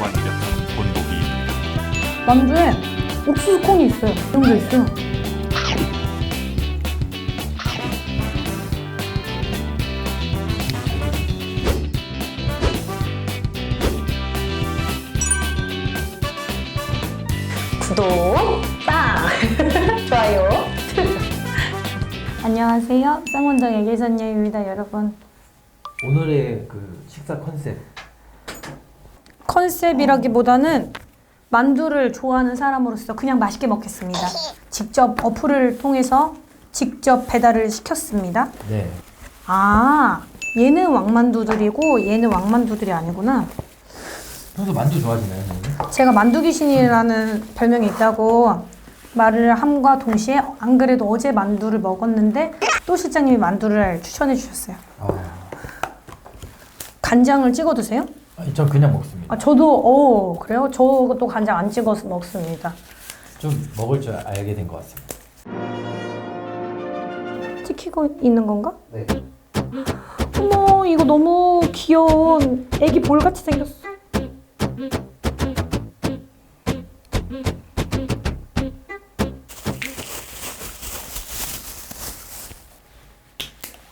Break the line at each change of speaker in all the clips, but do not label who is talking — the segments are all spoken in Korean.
완벽한 본보기입니다.
만두에 옥수수 콘이 있어요. 이런 게 있어요. 구독, 빵! 좋아요. 안녕하세요. 쌍원정 애기선녀입니다, 여러분.
오늘의 그 식사 컨셉
컨셉이라기보다는 만두를 좋아하는 사람으로서 그냥 맛있게 먹겠습니다. 직접 어플을 통해서 직접 배달을 시켰습니다.
네
아, 얘는 왕만두들이고 얘는 왕만두들이 아니구나.
평소 만두 좋아하시나요 선생님?
제가 만두 귀신이라는 별명이 있다고 말을 함과 동시에 안 그래도 어제 만두를 먹었는데 또 실장님이 만두를 추천해 주셨어요.
아
간장을 찍어 드세요?
아니, 전 그냥 먹습니다
아, 저도 어 그래요? 저도 간장 안 찍어서 먹습니다.
좀 먹을 줄 알게 된 것 같습니다
찍히고 있는 건가?
네
어머 이거 너무 귀여운 애기 볼 같이 생겼어.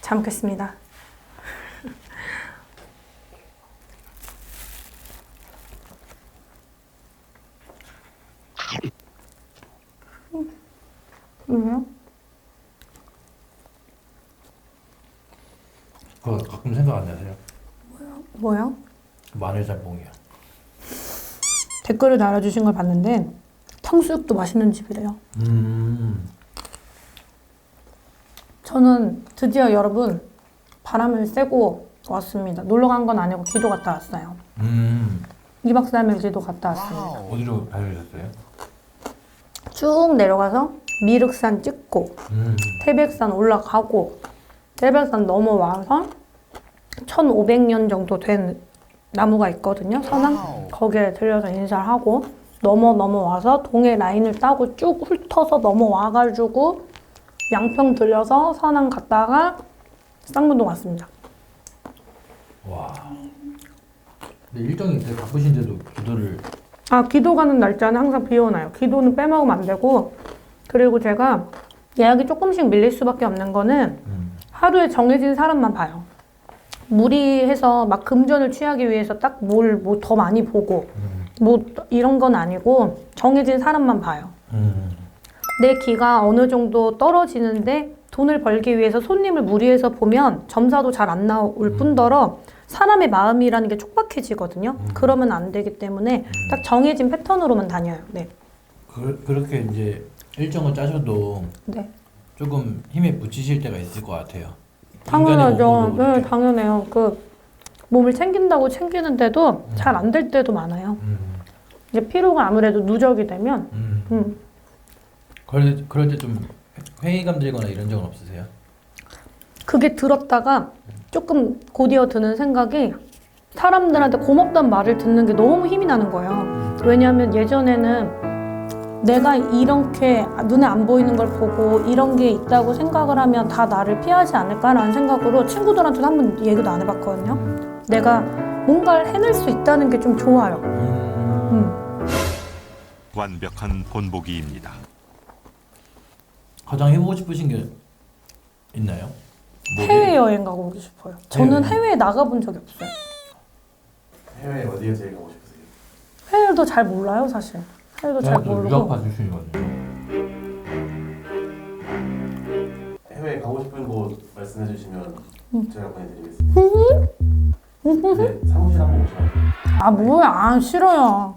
잘 먹겠습니다. 음, 왜요?
그거 가끔 생각 안 나세요?
뭐요?
마늘 짬뽕이요
댓글을 달아주신 걸 봤는데 탕수육도 맛있는 집이래요.
음
저는 드디어 여러분 바람을 쐬고 왔습니다. 놀러 간 건 아니고 기도 갔다 왔어요.
음.
2박 3일 기도 갔다 왔습니다.
어디로 가셨어요?
쭉 내려가서 미륵산 찍고
음.
태백산 올라가고 태백산 넘어와서 1500년 정도 된 나무가 있거든요. 선암. 거기에 들려서 인사를 하고 넘어 넘어와서 동해 라인을 따고 쭉 훑어서 넘어와가지고 양평 들려서 선암 갔다가 쌍문동 왔습니다.
와 근데 일정이 되게 바쁘신데도 기도를
아, 기도 가는 날짜는 항상 비워놔요. 기도는 빼먹으면 안 되고. 그리고 제가 예약이 조금씩 밀릴 수밖에 없는 거는
음.
하루에 정해진 사람만 봐요. 무리해서 막 금전을 취하기 위해서 딱 뭘 뭐 더 많이 보고
음.
뭐 이런 건 아니고 정해진 사람만 봐요.
음.
내 기가 어느 정도 떨어지는데 돈을 벌기 위해서 손님을 무리해서 보면 점사도 잘 안 나올
음.
뿐더러 사람의 마음이라는 게 촉박해지거든요.
음.
그러면 안 되기 때문에 딱 정해진 패턴으로만 다녀요. 네.
그, 그렇게 이제 일정을 짜셔도
네.
조금 힘에 부치실 때가 있을 것 같아요
당연하죠.
몸으로
네. 당연해요. 그 몸을 챙긴다고 챙기는데도 잘안 될 때도 많아요.
음.
이제 피로가 아무래도 누적이 되면
음.
음,
그럴, 그럴 때 좀 회의감 들거나 이런 적은 없으세요?
그게 들었다가 조금 곧이어 드는 생각이 사람들한테 고맙다는 말을 듣는 게 너무 힘이 나는 거예요. 왜냐하면 예전에는 내가 이렇게 눈에 안 보이는 걸 보고 이런 게 있다고 생각을 하면 다 나를 피하지 않을까라는 생각으로 친구들한테도 한 번 얘기도 안 해봤거든요. 내가 뭔가를 해낼 수 있다는 게 좀 좋아요.
음.
음.
완벽한 본보기입니다.
가장 해보고 싶으신 게 있나요? 뭐
해외여행 가고 싶어요. 저는? 해외에 나가본 적이 없어요.
해외 어디에 제일 가고 싶으세요?
해외도 잘 몰라요, 사실. 해외도 잘
대학교
모르고.
유학파 출신이거든요.
해외 가고 싶은 곳 말씀해 주시면
음.
제가 보내드리겠습니다. 네, 사무실 한번 오셔요.
아, 뭐야. 아, 싫어요.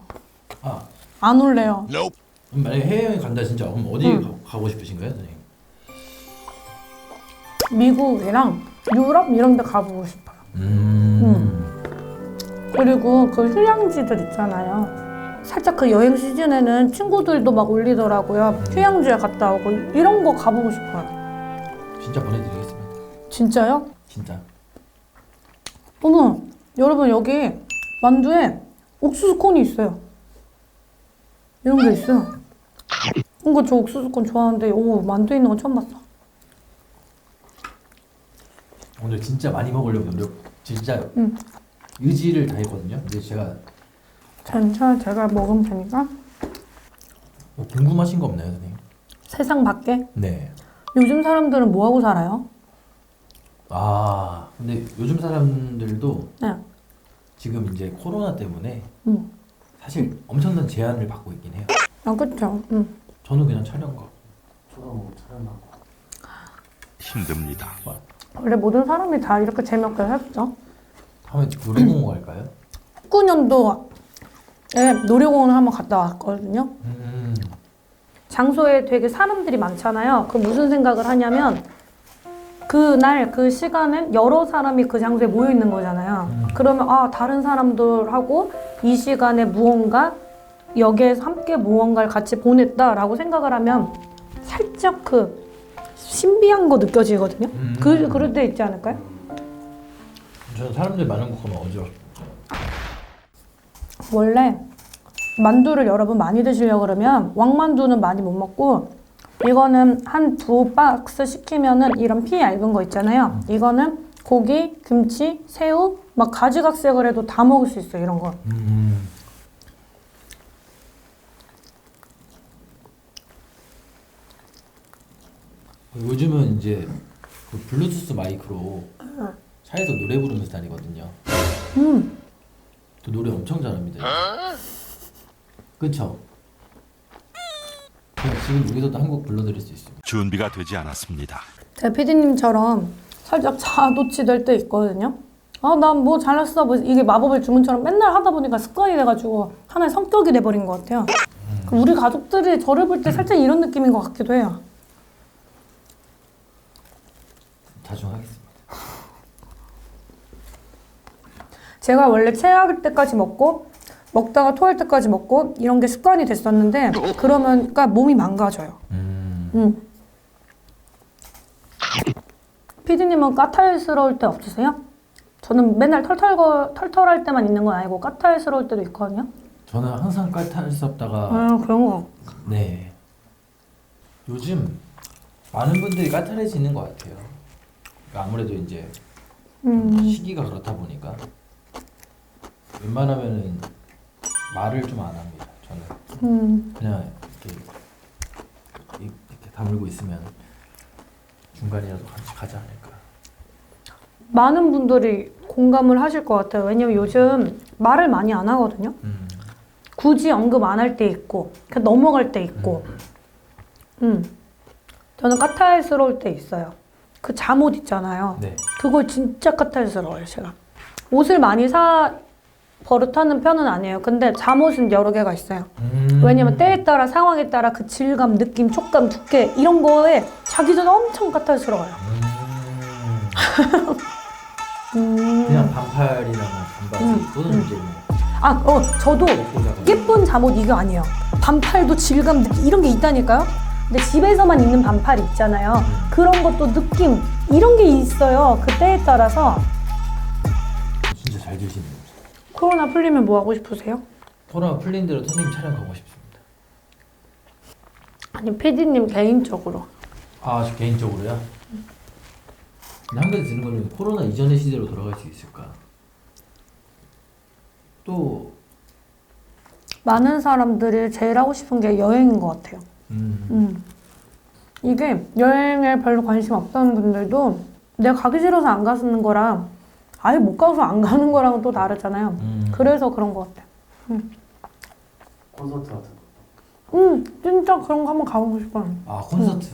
아
안 올래요.
그럼 만약에 해외여행 간다 진짜 그럼 어디
음.
가, 가고 싶으신 거예요, 선생님?
미국이랑 유럽 이런 데 가보고 싶어요.
음.
그리고 그 휴양지들 있잖아요. 살짝 그 여행 시즌에는 친구들도 막 올리더라고요. 휴양지에 갔다 오고 이런 거 가보고 싶어요.
진짜 보내드리겠습니다.
진짜요?
진짜.
어머, 여러분 여기 만두에 옥수수 콘이 있어요. 이런 게 있어요. 이거 저 옥수수 콘 좋아하는데 오 만두에 있는 건 처음 봤어.
오늘 진짜 많이 먹으려고 노력 진짜
음.
의지를 다했거든요. 근데 제가
괜찮아 제가 먹으면 되니까
뭐 궁금하신 거 없나요, 선생님?
세상 밖에
네.
요즘 사람들은 뭐 하고 살아요?
아, 근데 요즘 사람들도
네.
지금 이제 코로나 때문에
음.
사실 엄청난 제한을 받고 있긴 해요.
아 그쵸. 음.
저는 그냥 촬영 가고.
쳐다보고 촬영하고
힘듭니다.
원래 모든 사람이 다 이렇게 재미없게 살죠.
다음에 놀이공원 갈까요?
19년도 에 놀이공원을 한번 갔다 왔거든요.
음.
장소에 되게 사람들이 많잖아요. 그 무슨 생각을 하냐면 그날 그 시간엔 여러 사람이 그 장소에 모여 있는 거잖아요.
음.
그러면 아 다른 사람들하고 이 시간에 무언가 여기에서 함께 무언가를 같이 보냈다라고 생각을 하면 살짝 그 신비한 거 느껴지거든요.
음.
그 그럴 때 있지 않을까요?
저는 사람들 많은 곳 가면 어지러워.
원래 만두를 여러분 많이 드시려고 그러면 왕만두는 많이 못 먹고 이거는 한 두 박스 시키면은 이런 피 얇은 거 있잖아요. 이거는 고기, 김치, 새우 막 가지각색을 해도 다 먹을 수 있어요. 이런 거.
음. 요즘은 이제 그 블루투스 마이크로 차에서 노래 부르면서 다니거든요.
음.
또 노래 엄청 잘합니다. 그쵸? 그냥 지금 여기서도 한 곡 불러드릴 수 있어요.
준비가 되지 않았습니다.
제 PD님처럼 살짝 자도치 될 때 있거든요. 아, 난 뭐 잘났어. 뭐 이게 마법의 주문처럼 맨날 하다 보니까 습관이 돼가지고 하나의 성격이 돼버린 것 같아요. 그럼 우리 가족들이 저를 볼 때 살짝 이런 느낌인 것 같기도 해요.
자중하겠습니다.
제가 원래 체할 때까지 먹고 먹다가 토할 때까지 먹고 이런 게 습관이 됐었는데 그러면 그러니까 몸이 망가져요.
음.
음. 피디님은 까탈스러울 때 없으세요? 저는 맨날 털털거 털털할 때만 있는 건 아니고 까탈스러울 때도 있거든요.
저는 항상 깔탈스럽다가
아 그런 거.
네. 요즘 많은 분들이 까탈해지는 것 같아요. 그러니까 아무래도 이제
음.
시기가 그렇다 보니까 웬만하면은 말을 좀 안 합니다. 저는
음.
그냥 이렇게 이- 이렇게 다물고 있으면 중간이라도 같이 가지 않을까.
많은 분들이 공감을 하실 것 같아요. 왜냐면 요즘 말을 많이 안 하거든요.
음.
굳이 언급 안 할 때 있고 그냥 넘어갈 때 있고 음. 저는 까탈스러울 때 있어요. 그 잠옷 있잖아요.
네.
그걸 진짜 까탈스러워요, 제가. 옷을 많이 사 버릇하는 편은 아니에요. 근데 잠옷은 여러 개가 있어요.
음.
왜냐면 때에 따라 상황에 따라 그 질감, 느낌, 촉감, 두께 이런 거에 자기 전에 엄청 까탈스러워요.
음.
음.
그냥 반팔이랑 반바지
음.
또는
음.
이제 뭐
아, 어, 저도
먹고
예쁜 잠옷 이거 아니에요. 반팔도 질감, 느낌 이런 게 있다니까요. 근데 집에서만 입는 반팔 있잖아요. 그런 것도 느낌 이런 게 있어요. 그 때에 따라서
진짜 잘 드시는 거.
코로나 풀리면 뭐 하고 싶으세요?
코로나 풀린 대로 선생님 촬영 가고 싶습니다.
아니 PD님 개인적으로
아, 저 개인적으로요? 근데 한 가지 드는 거는 코로나 이전의 시대로 돌아갈 수 있을까? 또,
많은 사람들이 제일 하고 싶은 게 여행인 것 같아요.
음,
음. 이게 여행에 별로 관심 없던 분들도 내가 가기 싫어서 안 가는 거랑 아예 못 가서 안 가는 거랑은 또 다르잖아요.
음.
그래서 그런 것 같아요.
콘서트 같은 거
음, 진짜 그런 거 한번 가보고 싶어요.
아, 콘서트.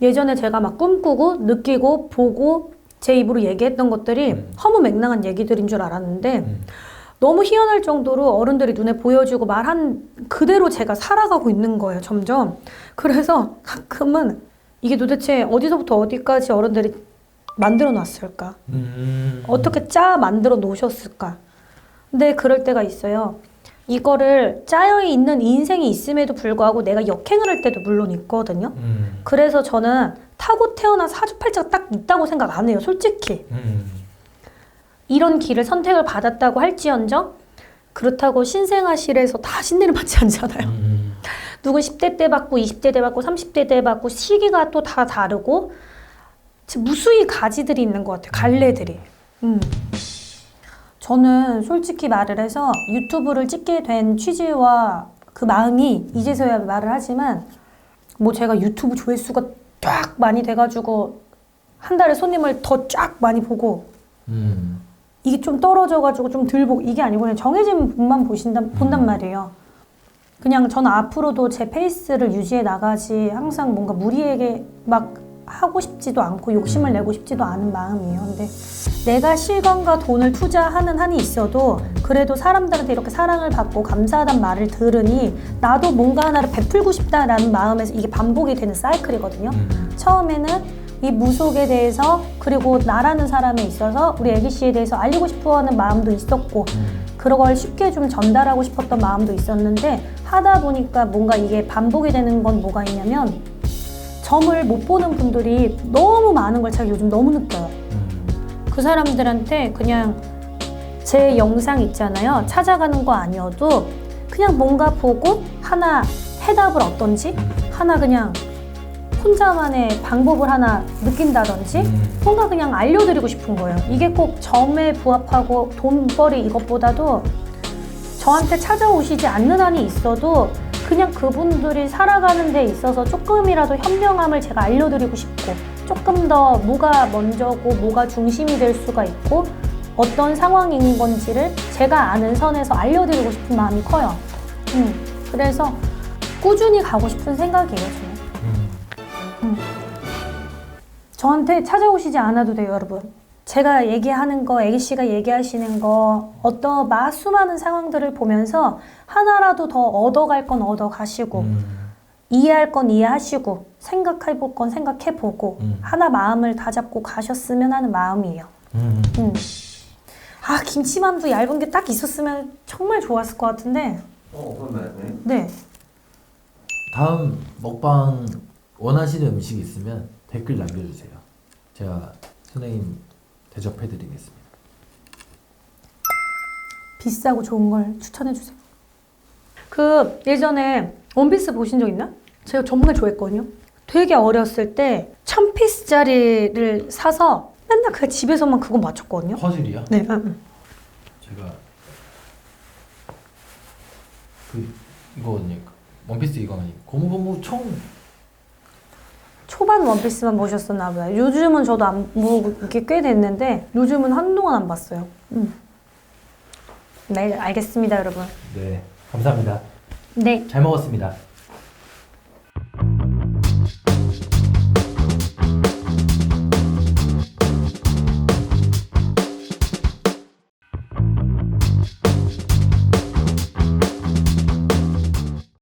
예전에 제가 막 꿈꾸고 느끼고 보고 제 입으로 얘기했던 것들이
음.
허무맹랑한 얘기들인 줄 알았는데
음.
너무 희한할 정도로 어른들이 눈에 보여주고 말한 그대로 제가 살아가고 있는 거예요, 점점. 그래서 가끔은 이게 도대체 어디서부터 어디까지 어른들이 만들어 놨을까?
음.
어떻게 짜 만들어 놓으셨을까? 근데 그럴 때가 있어요. 이거를 짜여 있는 인생이 있음에도 불구하고 내가 역행을 할 때도 물론 있거든요.
음.
그래서 저는 타고 태어난 사주팔자가 딱 있다고 생각 안 해요, 솔직히.
음.
이런 길을 선택을 받았다고 할지언정 그렇다고 신생아실에서 다 신내를 받지 않잖아요.
음.
누군 10대 때 받고 20대 때 받고 30대 때 받고 시기가 또 다 다르고 무수히 가지들이 있는 것 같아요. 갈래들이. 음. 저는 솔직히 말을 해서 유튜브를 찍게 된 취지와 그 마음이 이제서야 말을 하지만 뭐 제가 유튜브 조회수가 쫙 많이 돼가지고 한 달에 손님을 더 쫙 많이 보고
음.
이게 좀 떨어져가지고 좀 덜 보고 이게 아니고 그냥 정해진 분만 보신다 본단 말이에요. 그냥 저는 앞으로도 제 페이스를 유지해 나가지 항상 뭔가 무리에게 막 하고 싶지도 않고 욕심을 내고 싶지도 않은 마음이에요. 근데 내가 시간과 돈을 투자하는 한이 있어도 그래도 사람들한테 이렇게 사랑을 받고 감사하단 말을 들으니 나도 뭔가 하나를 베풀고 싶다라는 마음에서 이게 반복이 되는 사이클이거든요.
음.
처음에는 이 무속에 대해서 그리고 나라는 사람에 있어서 우리 애기 씨에 대해서 알리고 싶어하는 마음도 있었고
음.
그걸 쉽게 좀 전달하고 싶었던 마음도 있었는데 하다 보니까 뭔가 이게 반복이 되는 건 뭐가 있냐면 점을 못 보는 분들이 너무 많은 걸 제가 요즘 너무 느껴요.
음.
그 사람들한테 그냥 제 영상 있잖아요. 찾아가는 거 아니어도 그냥 뭔가 보고 하나 해답을 얻던지
음.
하나 그냥 혼자만의 방법을 하나 느낀다든지
음.
뭔가 그냥 알려드리고 싶은 거예요. 이게 꼭 점에 부합하고 돈벌이 이것보다도 저한테 찾아오시지 않는 한이 있어도 그냥 그분들이 살아가는 데 있어서 조금이라도 현명함을 제가 알려드리고 싶고 조금 더 뭐가 먼저고 뭐가 중심이 될 수가 있고 어떤 상황인 건지를 제가 아는 선에서 알려드리고 싶은 마음이 커요. 음, 그래서 꾸준히 가고 싶은 생각이에요, 저는.
음.
저한테 찾아오시지 않아도 돼요, 여러분. 제가 얘기하는 거, 애기 씨가 얘기하시는 거, 어떤 마 수많은 상황들을 보면서 하나라도 더 얻어갈 건 얻어가시고,
음.
이해할 건 이해하시고, 생각해 볼 건 생각해 보고,
음.
하나 마음을 다 잡고 가셨으면 하는 마음이에요.
음.
음. 아, 김치만두 얇은 게 딱 있었으면 정말 좋았을 것 같은데,
어, 그렇네. 네.
네.
다음 먹방 원하시는 음식 있으면 댓글 남겨주세요. 제가 선생님 대접해 드리겠습니다.
비싸고 좋은 걸 추천해 주세요. 그 예전에 원피스 보신 적 있나? 제가 정말 좋아했거든요. 되게 어렸을 때 천 피스짜리를 사서 맨날 그 집에서만 그거 맞췄거든요.
퍼즐이요?
네. 음, 음.
제가 그 이거거든요. 원피스 이거는 고무고무 총
초반 원피스만 보셨었나 봐요. 요즘은 저도 안 보고 이게 꽤 됐는데 요즘은 한동안 안 봤어요. 음. 네, 알겠습니다, 여러분.
네 감사합니다.
네.
잘 먹었습니다.